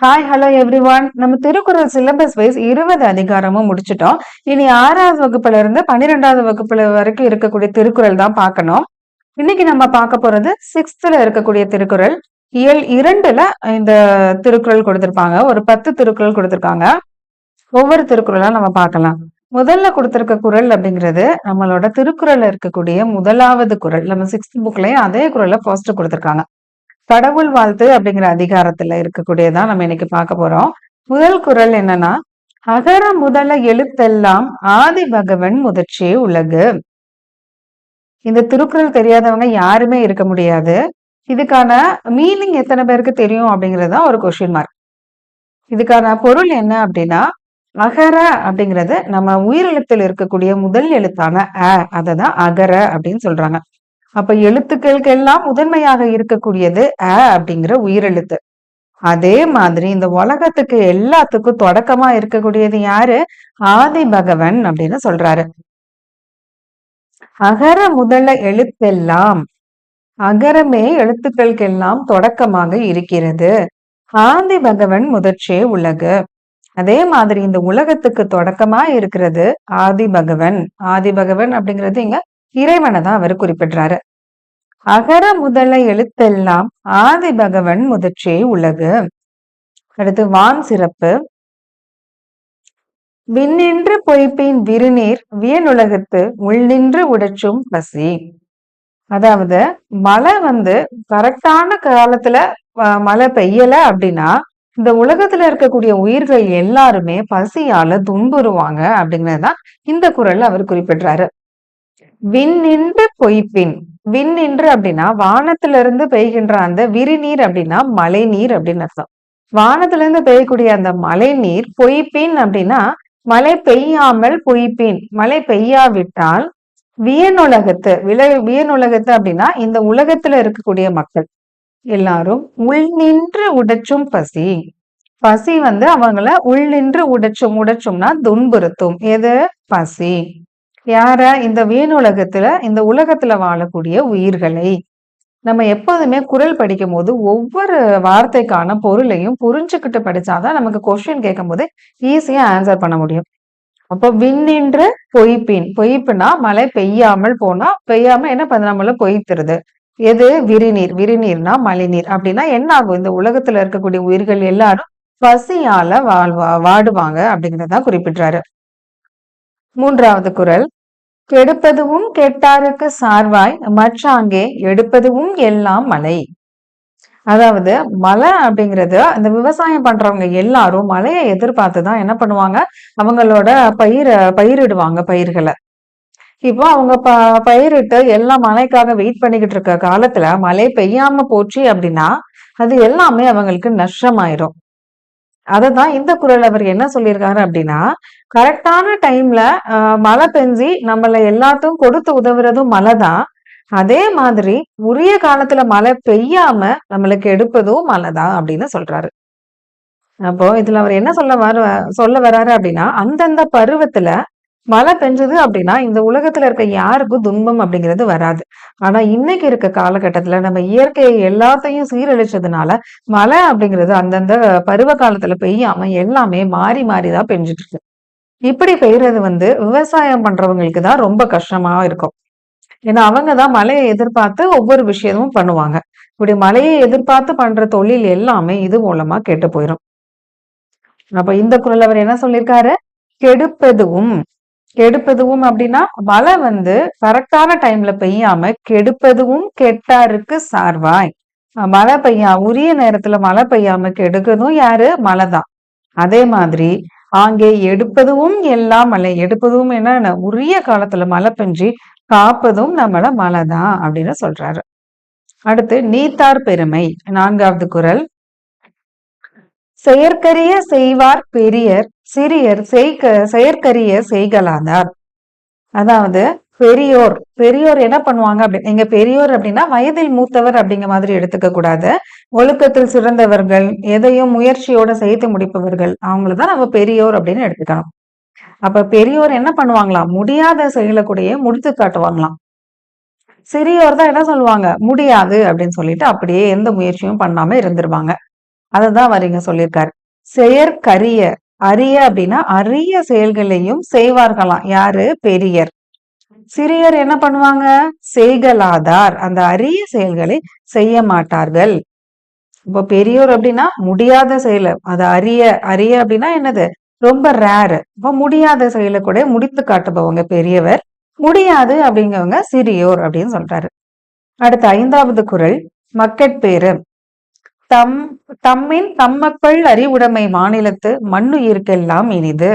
Hi hello every one நம்ம Thirukkural syllabus wise இருபது அதிகாரமும் முடிச்சிட்டோம். இனி ஆறாவது வகுப்புல இருந்து பன்னிரெண்டாவது வகுப்புல வரைக்கும் இருக்கக்கூடிய திருக்குறள் தான் பார்க்கணும். இன்னைக்கு நம்ம பார்க்க போறது சிக்ஸ்த்ல இருக்கக்கூடிய திருக்குறள். இயல் இரண்டுல இந்த திருக்குறள் கொடுத்திருப்பாங்க. ஒரு பத்து திருக்குறள் கொடுத்திருக்காங்க. ஒவ்வொரு திருக்குறளா நம்ம பார்க்கலாம். முதல்ல கொடுத்திருக்க குரல் அப்படிங்கிறது நம்மளோட திருக்குறள்ல இருக்கக்கூடிய முதலாவது குரல். நம்ம சிக்ஸ்த் புக்லயும் அதே குரல்ல ஃபர்ஸ்ட் கொடுத்திருக்காங்க. கடவுள் வாழ்த்து அப்படிங்கிற அதிகாரத்துல இருக்கக்கூடியதான் நம்ம இன்னைக்கு பார்க்க போறோம். முதல் குரல் என்னன்னா அகர முதல எழுத்தெல்லாம் ஆதி பகவன் முதற்றே உலகு. இந்த திருக்குறள் தெரியாதவங்க யாருமே இருக்க முடியாது. இதுக்கான மீனிங் எத்தனை பேருக்கு தெரியும் அப்படிங்கிறது தான் ஒரு கொஸ்டின் மார்க் இதுக்கான பொருள் என்ன அப்படின்னா அகர அப்படிங்கிறது நம்ம உயிரெழுத்தில் இருக்கக்கூடிய முதல் எழுத்தான அ அதை தான் அகர அப்படின்னு சொல்றாங்க. அப்ப எழுத்துக்களுக்கு எல்லாம் முதன்மையாக இருக்கக்கூடியது அ அப்படிங்கிற உயிரெழுத்து. அதே மாதிரி இந்த உலகத்துக்கு எல்லாத்துக்கும் தொடக்கமா இருக்கக்கூடியது யாரு? ஆதி பகவன் அப்படின்னு சொல்றாரு. அகர முதல எழுத்தெல்லாம் அகரமே எழுத்துக்களுக்கெல்லாம் தொடக்கமாக இருக்கிறது. ஆதி பகவன் முதற்றே உலகு. அதே மாதிரி இந்த உலகத்துக்கு தொடக்கமா இருக்கிறது ஆதி பகவன். ஆதி பகவன் அப்படிங்கிறது இங்க இறைவனை தான் அவர் குறிப்பிடுறாரு. அகர முதல எழுத்தெல்லாம் ஆதி பகவன் முதற்றே உலகு. அடுத்து வான் சிறப்பு. விண்ணின்று பொய்ப்பின் விருநீர் வியனுலகத்து உள்நின்று உடைச்சும் பசி. அதாவது மழை வந்து கரெக்டான காலத்துல மழை பெய்யல அப்படின்னா இந்த உலகத்துல இருக்கக்கூடிய உயிர்கள் எல்லாருமே பசியால துன்புறுவாங்க அப்படிங்கறதுதான் இந்த குரல் அவர் குறிப்பிடுறாரு. விண்ணின்று பொய்ப்பின். விண்ணின்று அப்படின்னா வானத்துல இருந்து பெய்கின்ற அந்த விரிநீர் அப்படின்னா மழை நீர் அப்படின்னு அர்த்தம். வானத்துல இருந்து பெய்யக்கூடிய அந்த மழை நீர் பொய்ப்பின் அப்படின்னா மழை பெய்யாமல் பொய்ப்பின். மழை பெய்யாவிட்டால் வியனுலகத்து விலை வியனுலகத்து அப்படின்னா இந்த உலகத்துல இருக்கக்கூடிய மக்கள். எல்லாரும் உள் நின்று உடைச்சும் பசி. பசி வந்து அவங்கள உள் நின்று உடைச்சும் உடைச்சும்னா துன்புறுத்தும். எது? பசி. யார? இந்த வீணுலகத்துல இந்த உலகத்துல வாழக்கூடிய உயிர்களை. நம்ம எப்போதுமே குரல் படிக்கும் போது ஒவ்வொரு வார்த்தைக்கான பொருளையும் புரிஞ்சுக்கிட்டு படிச்சாதான் நமக்கு கொஸ்டின் கேட்கும் போது ஈஸியா ஆன்சர் பண்ண முடியும். அப்போ விண்ணின்று பொய்ப்பின் பொய்ப்புனா மழை பெய்யாமல் போனா பெய்யாம என்ன பண்ண? நம்மள பொய்த்துருது. எது? விரிநீர். விரிநீர்னா மழைநீர். அப்படின்னா என்ன ஆகும்? இந்த உலகத்துல இருக்கக்கூடிய உயிர்கள் எல்லாரும் பசியால வாழ்வா வாடுவாங்க அப்படிங்கறத குறிப்பிடுறாரு. மூன்றாவது குரல். கெடுப்பதுவும் கெட்டாருக்கு சார்வாய் மற்றாங்கே எடுப்பதுவும் எல்லாம் மழை. அதாவது மழை அப்படிங்கிறது அந்த விவசாயம் பண்றவங்க எல்லாரும் மழையை எதிர்பார்த்துதான் என்ன பண்ணுவாங்க? அவங்களோட பயிர பயிரிடுவாங்க பயிர்களை. இப்போ அவங்க ப பயிரிட்டு எல்லாம் மழைக்காக வெயிட் பண்ணிக்கிட்டு இருக்க காலத்துல மழை பெய்யாம போச்சு அப்படின்னா அது எல்லாமே அவங்களுக்கு நஷ்டமாயிரும். அதை தான் இந்த குரல் அவர் என்ன சொல்லியிருக்காரு அப்படின்னா கரெக்டான டைம்ல மழை பெஞ்சி நம்மள எல்லாத்தையும் கொடுத்து உதவுறதும் மழை தான். அதே மாதிரி உரிய காலத்துல மழை பெய்யாம நம்மளுக்கு எடுப்பதும் மழை தான் அப்படின்னு சொல்றாரு. அப்போ இதுல அவர் என்ன சொல்ல வர சொல்ல வர்றாரு அப்படின்னா அந்தந்த பருவத்துல மழை பெஞ்சது அப்படின்னா இந்த உலகத்துல இருக்க யாருக்கும் துன்பம் அப்படிங்கிறது வராது. ஆனா இன்னைக்கு இருக்க காலகட்டத்துல நம்ம இயற்கையை எல்லாத்தையும் சீரழிச்சதுனால மழை அப்படிங்கிறது அந்தந்த பருவ காலத்துல பெய்யாம எல்லாமே மாறி மாறிதான் பெஞ்சிட்டு இருக்கு. இப்படி பெய்யறது வந்து விவசாயம் பண்றவங்களுக்கு தான் ரொம்ப கஷ்டமா இருக்கும். ஏன்னா அவங்க தான் மழையை எதிர்பார்த்து ஒவ்வொரு விஷயமும் பண்ணுவாங்க. இப்படி மழையை எதிர்பார்த்து பண்ற தொழில் எல்லாமே இது மூலமா கெட்டு போயிடும் அப்ப இந்த குரல் அவர் என்ன சொல்லியிருக்காரு? கெடுப்பதுவும் கெடுப்பதுவும் அப்படின்னா மழை வந்து கரெக்டான டைம்ல பெய்யாம கெடுப்பதுவும் கெட்டாருக்கு சார்வாய் மழை பெய்யா உரிய நேரத்துல மழை பெய்யாம கெடுக்கிறதும் யாரு? மழை தான். அதே மாதிரி அங்கே எடுப்பதும் எல்லாம் மழை எடுப்பதும் என்ன உரிய காலத்துல மழை பெஞ்சு காப்பதும் நம்மள மழை தான் அப்படின்னு சொல்றாரு. அடுத்து நீத்தார் பெருமை. நான்காவது குரல். செயற்கரிய செய்வார் பெரியர் சிறியர் செய்க செயற்கரிய செய்கலாதார் அதாவது பெரியோர். பெரியோர் என்ன பண்ணுவாங்க அப்படி எங்க பெரியோர் அப்படின்னா வயதில் மூத்தவர் அப்படிங்கிற மாதிரி எடுத்துக்க கூடாது. ஒழுக்கத்தில் சிறந்தவர்கள் எதையும் முயற்சியோட செய்து முடிப்பவர்கள் அவங்களதான் நம்ம பெரியோர் அப்படின்னு எடுத்துக்கணும். அப்ப பெரியோர் என்ன பண்ணுவாங்களாம்? முடியாத செயலை கூடயே முடித்து காட்டுவாங்களாம். சிறியோர் தான் என்ன சொல்லுவாங்க? முடியாது அப்படின்னு சொல்லிட்டு அப்படியே எந்த முயற்சியும் பண்ணாம இருந்துருவாங்க. அததான் வரீங்க சொல்லியிருக்காரு. செயற்கரிய அரிய அப்படின்னா அரிய செயல்களையும் செய்வார்களாம். யாரு? பெரியர். சிறியர் என்ன பண்ணுவாங்க? செய்கலாதார் அந்த அரிய செயல்களை செய்ய மாட்டார்கள். இப்ப பெரியோர் அப்படின்னா முடியாத செயல். அது அரிய அரிய அப்படின்னா என்னது? ரொம்ப ரேரு இப்ப முடியாத செயலை கூட முடித்து காட்டுபவங்க பெரியவர். முடியாது அப்படிங்கிறவங்க சிறியோர் அப்படின்னு சொல்றாரு. அடுத்த ஐந்தாவது குரல் மக்கட்பேரு தம் தம்மின் தம்மக்கள் அறிவுடைமை மாநிலத்து மண்ணுயிர்க்கெல்லாம் இனிது.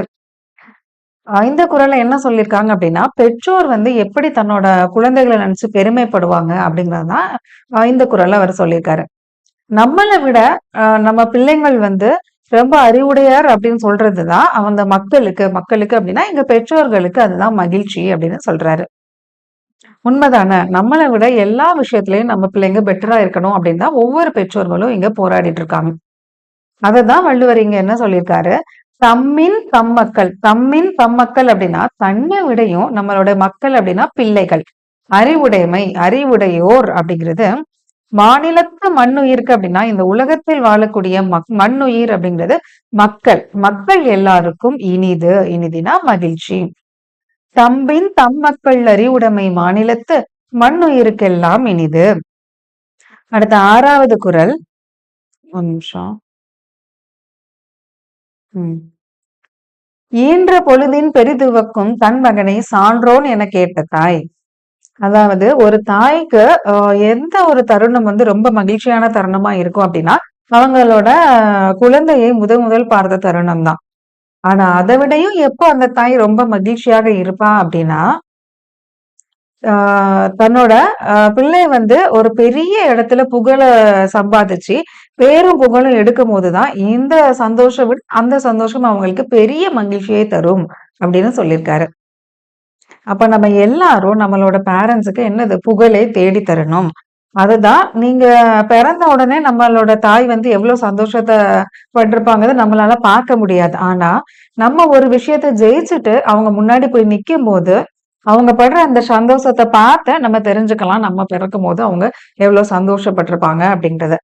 இந்த குரல்ல என்ன சொல்லியிருக்காங்க அப்படின்னா பெற்றோர் வந்து எப்படி தன்னோட குழந்தைகளை நினைச்சு பெருமைப்படுவாங்க அப்படிங்கறதுதான் இந்த குரல்ல அவர் சொல்லியிருக்காரு. நம்மளை விட நம்ம பிள்ளைங்கள் வந்து ரொம்ப அறிவுடையார் அப்படின்னு சொல்றதுதான் அந்த மக்களுக்கு மக்களுக்கு அப்படின்னா எங்க பெற்றோர்களுக்கு அதுதான் மகிழ்ச்சி அப்படின்னு சொல்றாரு. உண்மைதானே? நம்மளை விட எல்லா விஷயத்திலயும் நம்ம பிள்ளைங்க பெட்டரா இருக்கணும் அப்படின்னு தான் ஒவ்வொரு பெற்றோர்களும் இங்க போராடிட்டு இருக்காங்க. அததான் வள்ளுவர் இங்க என்ன சொல்லியிருக்காரு? தம்மின் தம்மக்கள் தம்மின் தம்மக்கள் அப்படின்னா தன்னை விடையும் நம்மளோட மக்கள் அப்படின்னா பிள்ளைகள். அறிவுடைமை அறிவுடையோர் அப்படிங்கிறது மாநிலத்து மண்ணுயிருக்கு அப்படின்னா இந்த உலகத்தில் வாழக்கூடிய மக் மண்ணுயிர் அப்படிங்கிறது மக்கள். மக்கள் எல்லாருக்கும் இனிது இனிதுனா மகிழ்ச்சி. தம்பின் தம் மக்கள் அறிவுடைமை மாநிலத்து மண்ணுயிருக்கெல்லாம் இனிது. அடுத்த ஆறாவது குரல். ஒரு நிமிஷம். ஈன்ற பொழுதின் பெரிதுவக்கும் தன் மகனை சான்றோன் என கேட்ட தாய். அதாவது ஒரு தாய்க்கு எந்த ஒரு தருணம் வந்து ரொம்ப மகிழ்ச்சியான தருணமா இருக்கும் அப்படின்னா அவங்களோட குழந்தையை முத முதல் பார்த்த தருணம் தான் ஆனா அதை விடையும் எப்போ அந்த தாய் ரொம்ப மகிழ்ச்சியாக இருப்பா அப்படின்னா தன்னோட பிள்ளை வந்து ஒரு பெரிய இடத்துல புகழ சம்பாதிச்சு பேரும் புகழும் எடுக்கும் போதுதான் இந்த சந்தோஷம் விட அந்த சந்தோஷம் அவங்களுக்கு பெரிய மகிழ்ச்சியை தரும் அப்படின்னு சொல்லியிருக்காரு. அப்ப நம்ம எல்லாரும் நம்மளோட பேரண்ட்ஸுக்கு என்னது? புகழை தேடி தரணும் அதுதான். நீங்க பிறந்த உடனே நம்மளோட தாய் வந்து எவ்வளவு சந்தோஷத்தை பட்டிருப்பாங்கிறத நம்மளால பார்க்க முடியாது. ஆனா நம்ம ஒரு விஷயத்த ஜெயிச்சுட்டு அவங்க முன்னாடி போய் நிற்கும் போது அவங்க படுற அந்த சந்தோஷத்தை பார்த்து நம்ம தெரிஞ்சுக்கலாம் நம்ம பிறக்கும் போது அவங்க எவ்வளவு சந்தோஷப்பட்டிருப்பாங்க அப்படின்றத.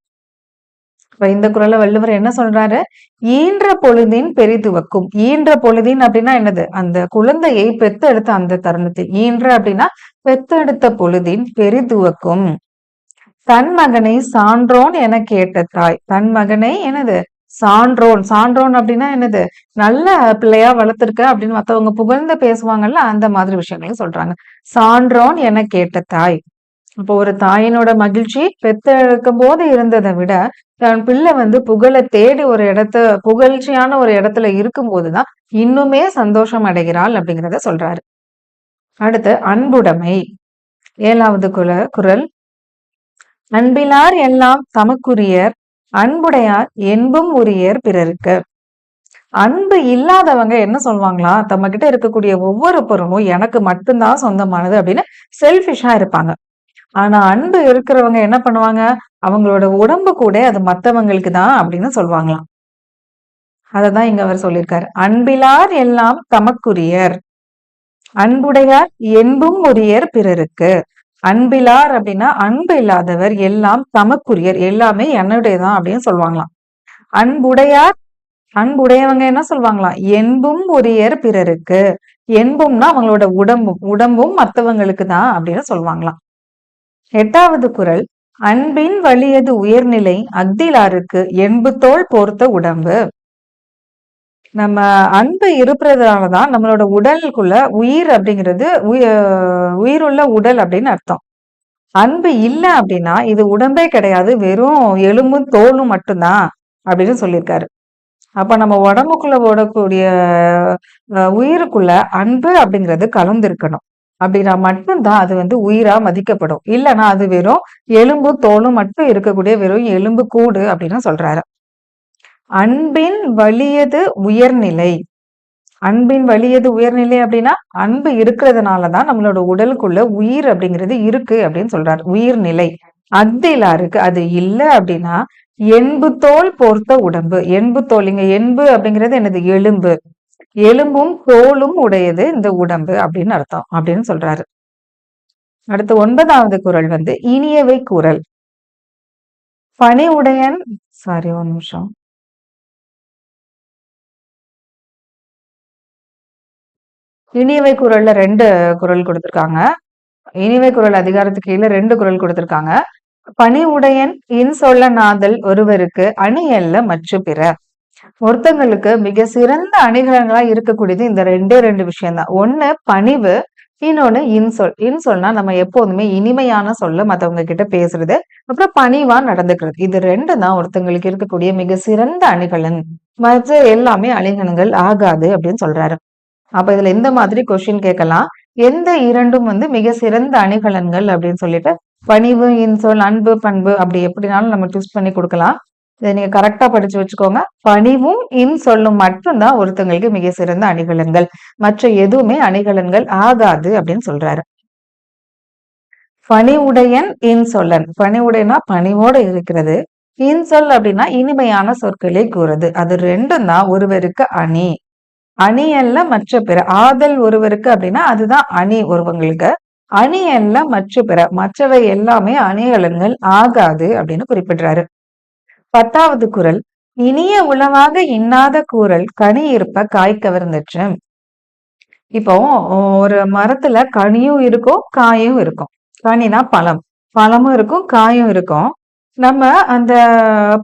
இப்ப இந்த குரலை வள்ளுவர் என்ன சொல்றாரு? ஈன்ற பொழுதின் பெரிதுவக்கும். ஈன்ற பொழுதின் அப்படின்னா என்னது? அந்த குழந்தையை பெத்தெடுத்த அந்த தருணத்தில். ஈன்ற அப்படின்னா பெத்தெடுத்த பொழுதின் பெரிதுவக்கும். தன் மகனை சான்றோன் என கேட்ட தாய். தன் மகனை எனது சான்றோன். சான்றோன் அப்படின்னா என்னது? நல்ல பிள்ளையா வளர்த்துருக்க அப்படின்னு மத்தவங்க புகழ்ந்து பேசுவாங்கல்ல அந்த மாதிரி விஷயங்களையும் சொல்றாங்க. சான்றோன் என கேட்ட தாய். இப்போ ஒரு தாயினோட மகிழ்ச்சி பெத்தெடுக்கும் போது இருந்ததை விட தன் பிள்ளை வந்து புகழை தேடி ஒரு இடத்த புகழ்ச்சியான ஒரு இடத்துல இருக்கும் போதுதான் இன்னுமே சந்தோஷம் அடைகிறாள் அப்படிங்கிறத சொல்றாரு. அடுத்து அன்புடைமை. ஏழாவது குல குரல் அன்பிலார் எல்லாம் தமக்குரியர் அன்புடையார் என்பும் உரியர் பிறருக்கு. அன்பு இல்லாதவங்க என்ன சொல்லுவாங்களா தம்ம கிட்ட இருக்கக்கூடிய ஒவ்வொரு பொருளும் எனக்கு மட்டும்தான் சொந்தமானது அப்படின்னு செல்ஃபிஷா இருப்பாங்க. ஆனா அன்பு இருக்கிறவங்க என்ன பண்ணுவாங்க? அவங்களோட உடம்பு கூட அது மற்றவங்களுக்கு தான் அப்படின்னு சொல்லுவாங்களாம் அததான் இங்க அவர் சொல்லியிருக்காரு. அன்பிலார் எல்லாம் தமக்குரியர் அன்புடையார் என்பும் உரியர் பிறருக்கு. அன்பிலார் அப்படின்னா அன்பு இல்லாதவர் எல்லாம் தமக்குரியர் எல்லாமே என்னுடையதான் அப்படின்னு சொல்லுவாங்களாம். அன்புடையார் அன்புடையவங்க என்ன சொல்லுவாங்களாம்? என்பும் உரியர் பிறருக்கு என்பும்னா அவங்களோட உடம்பும் உடம்பும் மற்றவங்களுக்கு தான் அப்படின்னு சொல்லுவாங்களாம். எட்டாவது குரல் அன்பின் வலியது உயர்நிலை அக்திலாருக்கு என்பு தோல் போர்த்த உடம்பு. நம்ம அன்பு இருப்பதுனாலதான் நம்மளோட உடலுக்குள்ள உயிர் அப்படிங்கிறது உயிருள்ள உடல் அப்படின்னு அர்த்தம். அன்பு இல்லை அப்படின்னா இது உடம்பே கிடையாது வெறும் எலும்பும் தோலும் மட்டும்தான் அப்படின்னு சொல்லியிருக்காரு. அப்ப நம்ம உடம்புக்குள்ள ஓடக்கூடிய உயிருக்குள்ள அன்பு அப்படிங்கிறது கலந்துருக்கணும். அப்படின்னா மட்டும்தான் அது வந்து உயிரா மதிக்கப்படும். இல்லைன்னா அது வெறும் எலும்பு தோலும் மட்டும் இருக்கக்கூடிய வெறும் எலும்பு கூடு அப்படின்னு சொல்றாரு. அன்பின் வலியது உயர்நிலை. அன்பின் வலியது உயர்நிலை அப்படின்னா அன்பு இருக்கிறதுனாலதான் நம்மளோட உடலுக்குள்ள உயிர் அப்படிங்கிறது இருக்கு அப்படின்னு சொல்றாரு. உயிர்நிலை. அக்திலா இருக்கு. அது இல்லை அப்படின்னா எண்பு தோல் போர்த்த உடம்பு. எண்பு தோல். இங்க என்பு அப்படிங்கிறது எனது எலும்பு. எலும்பும் தோலும் உடையது இந்த உடம்பு அப்படின்னு அர்த்தம் அப்படின்னு சொல்றாரு. அடுத்து ஒன்பதாவது குரல் வந்து இனியவை குரல். பனி உடையன் சாரி ஒரு நிமிஷம். இனியவை குரல்ல ரெண்டு குரல் குடுத்திருக்காங்க. இனிவை குரல் அதிகாரத்துக்கு கீழ ரெண்டு குரல் குடுத்திருக்காங்க. பணிவுடையன் இன்சொல்ல நாதல் ஒருவருக்கு அணியல்ல மற்ற பிற. ஒருத்தங்களுக்கு மிக சிறந்த அணிகலன்களா இருக்கக்கூடியது இந்த ரெண்டே ரெண்டு விஷயம்தான் ஒண்ணு பணிவு, இன்னொன்னு இன்சொல். இன்சொல்னா நம்ம எப்போதுமே இனிமையான சொல்ல மத்தவங்க கிட்ட பேசுறது. அப்புறம் பணிவா நடந்துக்கிறது. இது ரெண்டு தான் ஒருத்தங்களுக்கு இருக்கக்கூடிய மிக சிறந்த அணிகலன். மற்ற எல்லாமே அணிகலன்கள் ஆகாது அப்படின்னு சொல்றாரு. அப்ப இதுல எந்த மாதிரி கொஸ்டின் கேட்கலாம்? எந்த 2ம் வந்து மிக சிறந்த அணிகலன்கள் அப்படின்னு சொல்லிட்டு, பணிவு, இன்சொல், அன்பு, பண்பு அப்படி எப்படினாலும் நம்ம ட்விஸ்ட் பண்ணி குடுக்கலாம். இத நீங்க கரெக்ட்டா படிச்சு வச்சுக்கோங்க. பணிவும், இன்சொல்லும் மட்டும் தான் ஒருத்தங்களுக்கு மிக சிறந்த அணிகலன்கள். மற்ற எதுவுமே அணிகலன்கள் ஆகாது அப்படின்னு சொல்றாரு. பணிவுடையன் இன்சொல்லன். பணிவுடையனா பணிவோட இருக்கிறது. இன்சொல் அப்படின்னா இனிமையான சொற்களை கூறுது. அது 2ம் தான் ஒருவருக்கு அணி. அணி அல்ல மற்ற பிற. ஆதல் ஒருவருக்கு அப்படின்னா அதுதான் அணி ஒருவங்களுக்கு. அணி அல்ல மற்ற பிற. மற்றவை எல்லாமே அணிகலன்கள் ஆகாது அப்படின்னு குறிப்பிடுறாரு. பத்தாவது குரல் இனிய உளவாக இன்னாத கூறல் கனி இருப்ப காய் இப்போ ஒரு மரத்துல கனியும் இருக்கும், காயும் இருக்கும். கனினா பழம். பழமும் இருக்கும், காயும் இருக்கும். நம்ம அந்த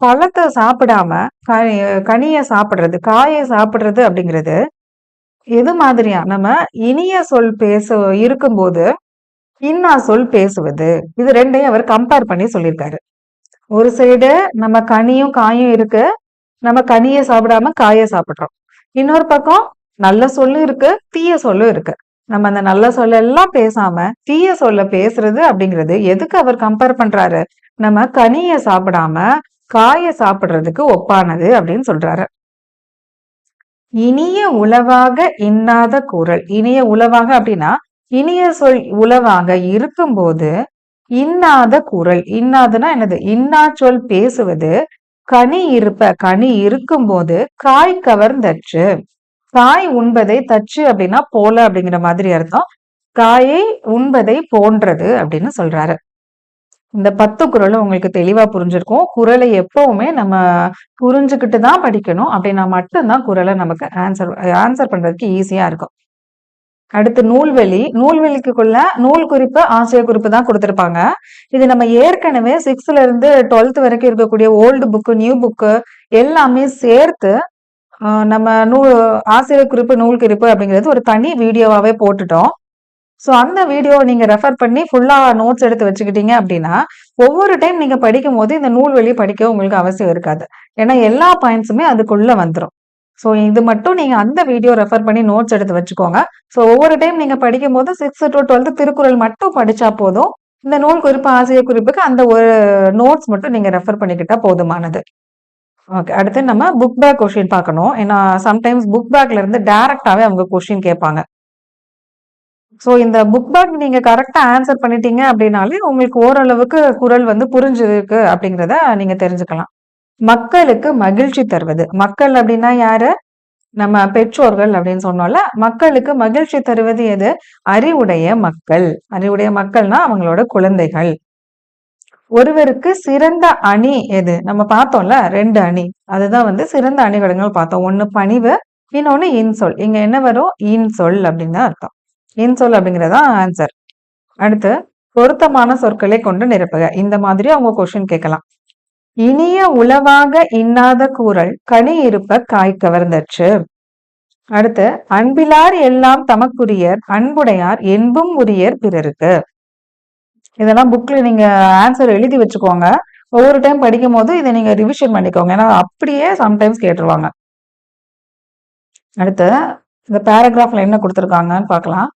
பழத்தை சாப்பிடாம கனியை சாப்பிட்றது காயை சாப்பிட்றது அப்படிங்கிறது எது மாதிரியா? நம்ம இனிய சொல் பேச இருக்கும்போது, இன்னா சொல் பேசுவது. இது ரெண்டையும் அவர் கம்பேர் பண்ணி சொல்லியிருக்காரு. ஒரு சைடு நம்ம கனியும், காயும் இருக்கு. நம்ம கனியை சாப்பிடாம காயை சாப்பிட்றோம் இன்னொரு பக்கம் நல்ல சொல்லும் இருக்கு, தீய சொல்லும் இருக்கு. நம்ம அந்த நல்ல சொல்லெல்லாம் பேசாம, தீய சொல்ல பேசுறது அப்படிங்கிறது எதுக்கு அவர் கம்பேர் பண்றாரு? நம்ம கனிய சாப்பிடாம, காய சாப்பிடுறதுக்கு ஒப்பானது அப்படின்னு சொல்றாரு. இனிய உளவாக இன்னாத கூறல். இனிய உளவாக அப்படின்னா, இனிய சொல் உளவாக இருக்கும்போது, இன்னாத கூறல். இன்னாதுன்னா என்னது? இன்னா சொல் பேசுவது, கனி இருப்ப. கனி இருக்கும்போது காய் கவர்ந்தற்று. காய் உண்பதை தச்சு அப்படின்னா போல அப்படிங்கிற மாதிரி அர்த்தம். காயை உண்பதை போன்றது அப்படின்னு சொல்றாரு. இந்த பத்து குரலும் உங்களுக்கு தெளிவா புரிஞ்சிருக்கும். குரலை எப்பவுமே நம்ம புரிஞ்சுக்கிட்டு தான் படிக்கணும். அப்படின்னா மட்டும்தான் குரலை நமக்கு ஆன்சர் ஆன்சர் பண்றதுக்கு ஈஸியா இருக்கும். அடுத்து நூல்வெளி நூல்வெளிக்குள்ள நூல் குறிப்பு, ஆசிரியர் குறிப்பு தான் கொடுத்துருப்பாங்க இது நம்ம ஏற்கனவே சிக்ஸ்த்ல இருந்து 12த் வரைக்கும் இருக்கக்கூடிய ஓல்டு புக்கு நியூ புக்கு எல்லாமே சேர்த்து நம்ம நூல் ஆசிரியர் குறிப்பு, நூல் குறிப்பு அப்படிங்கிறது ஒரு தனி வீடியோவாகவே போட்டுட்டோம். ஸோ அந்த வீடியோவை நீங்கள் ரெஃபர் பண்ணி ஃபுல்லாக நோட்ஸ் எடுத்து வச்சுக்கிட்டீங்க அப்படின்னா, ஒவ்வொரு டைம் நீங்க படிக்கும்போது இந்த நூல்வழி படிக்க உங்களுக்கு அவசியம் இருக்காது. ஏன்னா எல்லா பாயிண்ட்ஸுமே அதுக்குள்ளே வந்துடும் ஸோ இது மட்டும் நீங்கள் அந்த வீடியோ ரெஃபர் பண்ணி நோட்ஸ் எடுத்து வச்சுக்கோங்க. ஸோ ஒவ்வொரு டைம் நீங்கள் படிக்கும் போது சிக்ஸ்த்து டு டுவெல்த்து திருக்குறள் மட்டும் படித்தா போதும். இந்த நூல் குறிப்பு, ஆசிரியர் குறிப்புக்கு அந்த ஒரு நோட்ஸ் மட்டும் நீங்கள் ரெஃபர் பண்ணிக்கிட்டால் போதுமானது. ஓகே. அடுத்து நம்ம புக் பேக் கொஷின் பார்க்கணும். ஏன்னா சம்டைம்ஸ் புக் பேக்ல இருந்து டைரக்ட்டாவே அவங்க கொஷின் கேட்பாங்க. ஸோ இந்த புக் பேக் நீங்க கரெக்டா ஆன்சர் பண்ணிட்டீங்க அப்படின்னாலே, உங்களுக்கு ஓரளவுக்கு குரல் வந்து புரிஞ்சிருக்கு அப்படிங்கிறத நீங்க தெரிஞ்சுக்கலாம். மக்களுக்கு மகிழ்ச்சி தருவது. மக்கள் அப்படின்னா யாரு? நம்ம பெற்றோர்கள் அப்படின்னு சொன்னோம்ல. மக்களுக்கு மகிழ்ச்சி தருவது எது? அறிவுடைய மக்கள். அறிவுடைய மக்கள்னா அவங்களோட குழந்தைகள். ஒருவருக்கு சிறந்த அணி எது? நம்ம பார்த்தோம்ல ரெண்டு அணி. அதுதான் வந்து சிறந்த அணிகலன்கள் பார்த்தோம். ஒண்ணு பணிவு, இன்னொன்னு இன்சொல். இங்க என்ன வரும்? இன்சொல் அப்படின்னு தான் அர்த்தம். இன்சொல் அப்படிங்கிறது ஆன்சர். அடுத்து பொருத்தமான சொற்களை கொண்டு நிரப்புக. இந்த மாதிரி அவங்க கொஸ்டின் கேட்கலாம். இனிய உளவாக இன்னாத கூறல் கனி இருப்ப காய் கவர்ந்தச்சு அடுத்து அன்பிலார் எல்லாம் தமக்குரியர் அன்புடையார் என்பும் உரியர் பிறருக்கு. இதெல்லாம் புக்ல நீங்க ஆன்சர் எழுதி வச்சுக்கோங்க. ஒவ்வொரு டைம் படிக்கும்போது இத நீங்க ரிவிஷன் பண்ணிக்கோங்க. ஏன்னா அப்படியே சம்டைம்ஸ் கேட்டுருவாங்க. அடுத்து இந்த பேராகிராஃபில் என்ன கொடுத்துருக்காங்கன்னு பார்க்கலாம்.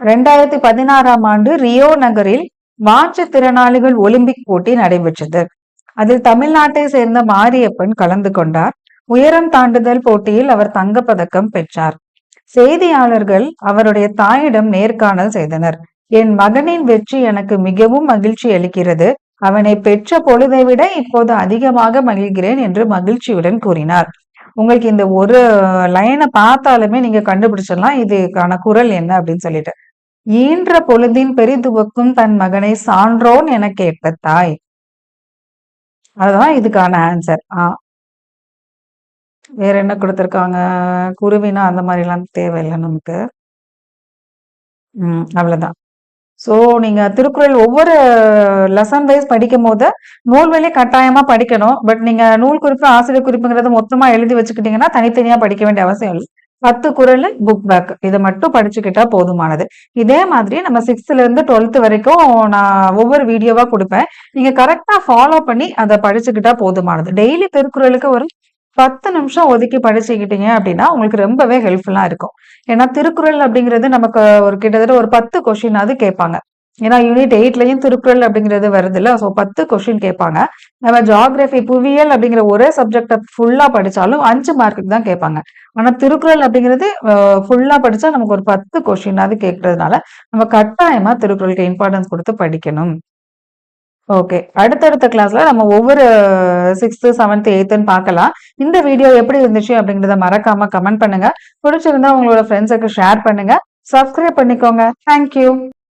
2016ஆம் ஆண்டு ரியோ நகரில் மாற்றுத்திறனாளிகள் ஒலிம்பிக் போட்டி நடைபெற்றது. அதில் தமிழ்நாட்டை சேர்ந்த மாரியப்பன் கலந்து கொண்டார். உயரம் தாண்டுதல் போட்டியில் அவர் தங்கப்பதக்கம் பெற்றார். செய்தியாளர்கள் அவருடைய தாயிடம் நேர்காணல் செய்தனர். என் மகனின் வெற்றி எனக்கு மிகவும் மகிழ்ச்சி அளிக்கிறது. அவனை பெற்ற பொழுதை விட இப்போது அதிகமாக மகிழ்கிறேன் என்று மகிழ்ச்சியுடன் கூறினார். உங்களுக்கு இந்த ஒரு லைனை பார்த்தாலுமே நீங்க கண்டுபிடிச்சிடலாம். இதுக்கான குரல் என்ன அப்படின்னு சொல்லிட்டு. ஈன்ற பொழுதின் பெரிதுவக்கும் தன் மகனை சான்றோன் என கேட்ப தாய். அதுதான் இதுக்கான ஆன்சர். ஆ. வேற என்ன குடுத்துருக்காங்க? குருவினா அந்த மாரிலாம் தேவையில்ல நமக்கு. ம். அவ்வளவுதான் ஸோ, நீங்கள் திருக்குறள் ஒவ்வொரு லெசன் வைஸ் படிக்கும் போது நூல்வெளி கட்டாயமாக படிக்கணும். பட் நீங்கள் நூல் குறிப்பு, ஆசிரியர் குறிப்புங்கிறத மொத்தமாக எழுதி வச்சுக்கிட்டீங்கன்னா, தனித்தனியாக படிக்க வேண்டிய அவசியம் இல்லை பத்து குரல் புக் பேக் இதை மட்டும் படிச்சுக்கிட்டா போதுமானது. இதே மாதிரி நம்ம 6த்லருந்து 12த் வரைக்கும் நான் ஒவ்வொரு வீடியோவா கொடுப்பேன் நீங்க கரெக்டா ஃபாலோ பண்ணி அதை படிச்சுக்கிட்டா போதுமானது. டெய்லி திருக்குறளுக்கு ஒரு 10 நிமிஷம் ஒதுக்கி படிச்சுக்கிட்டீங்க அப்படின்னா உங்களுக்கு ரொம்பவே ஹெல்ப்ஃபுல்லா இருக்கும். ஏன்னா, திருக்குறள் அப்படிங்கிறது நமக்கு ஒரு கிட்டத்தட்ட ஒரு 10 கொஸ்டினாவது கேட்பாங்க. ஏன்னா, யூனிட் 8லயும் திருக்குறள் அப்படிங்கிறது வருதுல்ல. ஸோ 10 கொஸ்டின் கேட்பாங்க. நம்ம ஜியோகிராஃபி, புவியியல் அப்படிங்கிற ஒரே சப்ஜெக்ட்ட ஃபுல்லா படிச்சாலும் அஞ்சு மார்க்குக்கு தான் கேட்பாங்க. ஆனா, திருக்குறள் அப்படிங்கிறது ஃபுல்லா படிச்சா நமக்கு ஒரு 10 கொஸ்டினாவது கேட்கறதுனால, நம்ம கட்டாயமா திருக்குறளுக்கு இம்பார்ட்டன்ஸ் கொடுத்து படிக்கணும். ஓகே. அடுத்தடுத்த கிளாஸ்ல நம்ம ஒவ்வொரு 6த், 7த், 8த்ன்னு பார்க்கலாம். இந்த வீடியோ எப்படி இருந்துச்சு அப்படிங்கிறத மறக்காம கமெண்ட் பண்ணுங்க. பிடிச்சிருந்தா உங்களோட ஃப்ரெண்ட்ஸுக்கு ஷேர் பண்ணுங்க. சப்ஸ்கிரைப் பண்ணிக்கோங்க. Thank you.